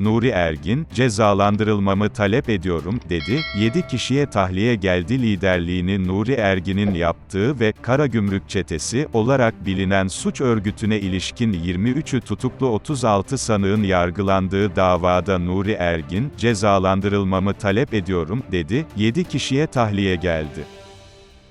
Nuri Ergin, cezalandırılmamı talep ediyorum, dedi. 7 kişiye tahliye geldi liderliğini Nuri Ergin'in yaptığı ve Karagümrük Çetesi olarak bilinen suç örgütüne ilişkin 23'ü tutuklu 36 sanığın yargılandığı davada Nuri Ergin, cezalandırılmamı talep ediyorum, dedi. 7 kişiye tahliye geldi.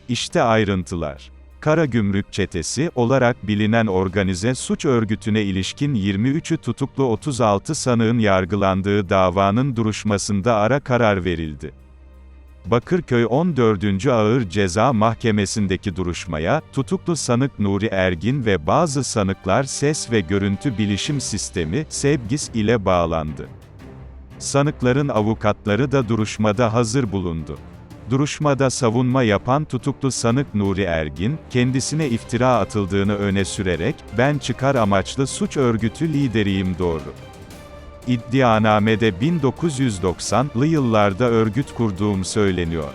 İşte ayrıntılar. Karagümrük Çetesi olarak bilinen organize suç örgütüne ilişkin 23'ü tutuklu 36 sanığın yargılandığı davanın duruşmasında ara karar verildi. Bakırköy 14. Ağır Ceza Mahkemesi'ndeki duruşmaya, tutuklu sanık Nuri Ergin ve bazı sanıklar ses ve görüntü bilişim sistemi, SEBGİS ile bağlandı. Sanıkların avukatları da duruşmada hazır bulundu. Duruşmada savunma yapan tutuklu sanık Nuri Ergin, kendisine iftira atıldığını öne sürerek, ben çıkar amaçlı suç örgütü lideriyim doğru. İddianamede 1990'lı yıllarda örgüt kurduğum söyleniyor.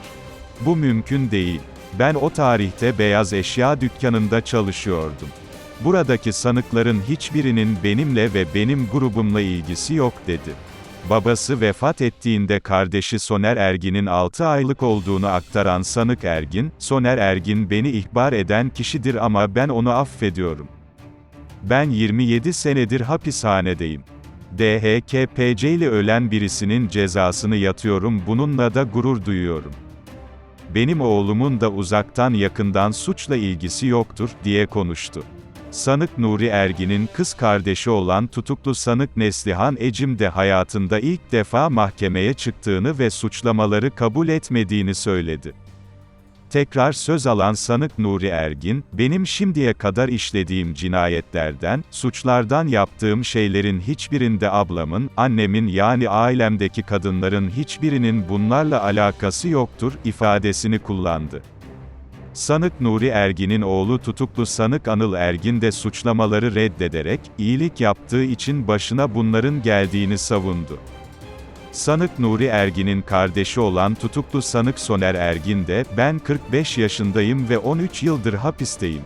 Bu mümkün değil. Ben o tarihte beyaz eşya dükkanında çalışıyordum. Buradaki sanıkların hiçbirinin benimle ve benim grubumla ilgisi yok dedi. Babası vefat ettiğinde kardeşi Soner Ergin'in 6 aylık olduğunu aktaran sanık Ergin, Soner Ergin beni ihbar eden kişidir ama ben onu affediyorum. Ben 27 senedir hapishanedeyim. DHKPC ile ölen birisinin cezasını yatıyorum bununla da gurur duyuyorum. Benim oğlumun da uzaktan yakından suçla ilgisi yoktur, diye konuştu. Sanık Nuri Ergin'in kız kardeşi olan tutuklu sanık Neslihan Ecim de hayatında ilk defa mahkemeye çıktığını ve suçlamaları kabul etmediğini söyledi. Tekrar söz alan sanık Nuri Ergin, benim şimdiye kadar işlediğim cinayetlerden, suçlardan yaptığım şeylerin hiçbirinde ablamın, annemin yani ailemdeki kadınların hiçbirinin bunlarla alakası yoktur, ifadesini kullandı. Sanık Nuri Ergin'in oğlu tutuklu sanık Anıl Ergin de suçlamaları reddederek, iyilik yaptığı için başına bunların geldiğini savundu. Sanık Nuri Ergin'in kardeşi olan tutuklu sanık Soner Ergin de, ben 45 yaşındayım ve 13 yıldır hapisteyim.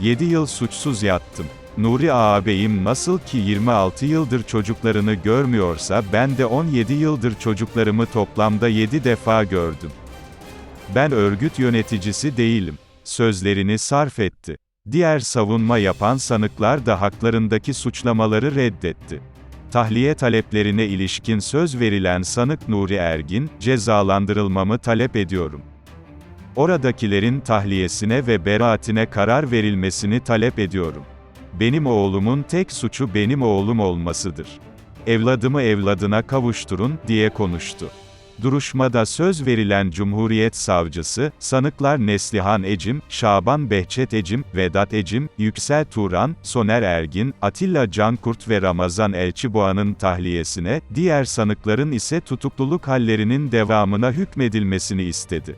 7 yıl suçsuz yattım. Nuri ağabeyim nasıl ki 26 yıldır çocuklarını görmüyorsa ben de 17 yıldır çocuklarımı toplamda 7 defa gördüm. Ben örgüt yöneticisi değilim. Sözlerini sarf etti. Diğer savunma yapan sanıklar da haklarındaki suçlamaları reddetti. Tahliye taleplerine ilişkin söz verilen sanık Nuri Ergin, cezalandırılmamı talep ediyorum. Oradakilerin tahliyesine ve beraatine karar verilmesini talep ediyorum. Benim oğlumun tek suçu benim oğlum olmasıdır. Evladımı evladına kavuşturun, diye konuştu. Duruşmada söz verilen Cumhuriyet Savcısı, sanıklar Neslihan Ecim, Şaban Behçet Ecim, Vedat Ecim, Yüksel Turan, Soner Ergin, Atilla Cankurt ve Ramazan Elçiboğa'nın tahliyesine, diğer sanıkların ise tutukluluk hallerinin devamına hükmedilmesini istedi.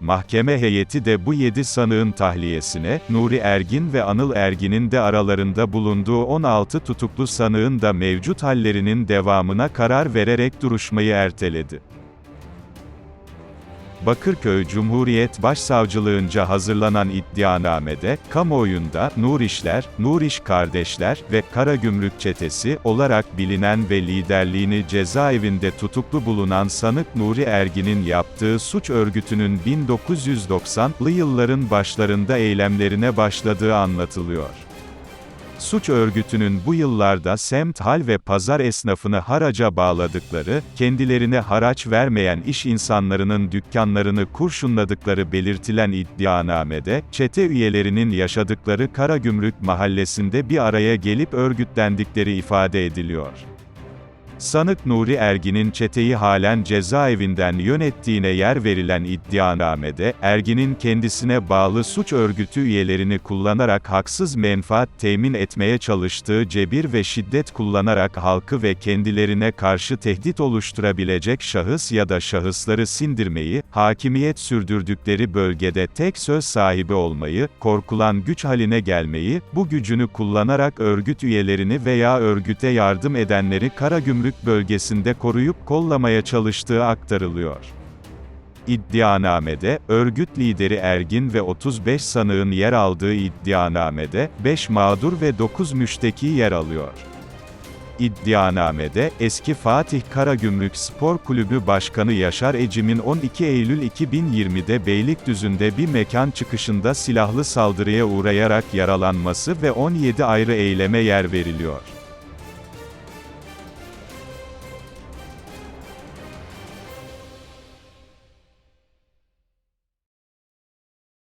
Mahkeme heyeti de bu 7 sanığın tahliyesine, Nuri Ergin ve Anıl Ergin'in de aralarında bulunduğu 16 tutuklu sanığın da mevcut hallerinin devamına karar vererek duruşmayı erteledi. Bakırköy Cumhuriyet Başsavcılığınca hazırlanan iddianamede, kamuoyunda, Nur İşler, Nur İş Kardeşler ve Karagümrük Çetesi olarak bilinen ve liderliğini cezaevinde tutuklu bulunan sanık Nuri Ergin'in yaptığı suç örgütünün 1990'lı yılların başlarında eylemlerine başladığı anlatılıyor. Suç örgütünün bu yıllarda semt hal ve pazar esnafını haraca bağladıkları, kendilerine haraç vermeyen iş insanlarının dükkanlarını kurşunladıkları belirtilen iddianamede, çete üyelerinin yaşadıkları Karagümrük mahallesinde bir araya gelip örgütlendikleri ifade ediliyor. Sanık Nuri Ergin'in çeteyi halen cezaevinden yönettiğine yer verilen iddianamede, Ergin'in kendisine bağlı suç örgütü üyelerini kullanarak haksız menfaat temin etmeye çalıştığı cebir ve şiddet kullanarak halkı ve kendilerine karşı tehdit oluşturabilecek şahıs ya da şahısları sindirmeyi, hakimiyet sürdürdükleri bölgede tek söz sahibi olmayı, korkulan güç haline gelmeyi, bu gücünü kullanarak örgüt üyelerini veya örgüte yardım edenleri Karagümrük bölgesinde koruyup kollamaya çalıştığı aktarılıyor. İddianamede, örgüt lideri Ergin ve 35 sanığın yer aldığı iddianamede, 5 mağdur ve 9 müşteki yer alıyor. İddianamede, eski Fatih Karagümrük Spor Kulübü Başkanı Yaşar Ecim'in 12 Eylül 2020'de Beylikdüzü'nde bir mekan çıkışında silahlı saldırıya uğrayarak yaralanması ve 17 ayrı eyleme yer veriliyor.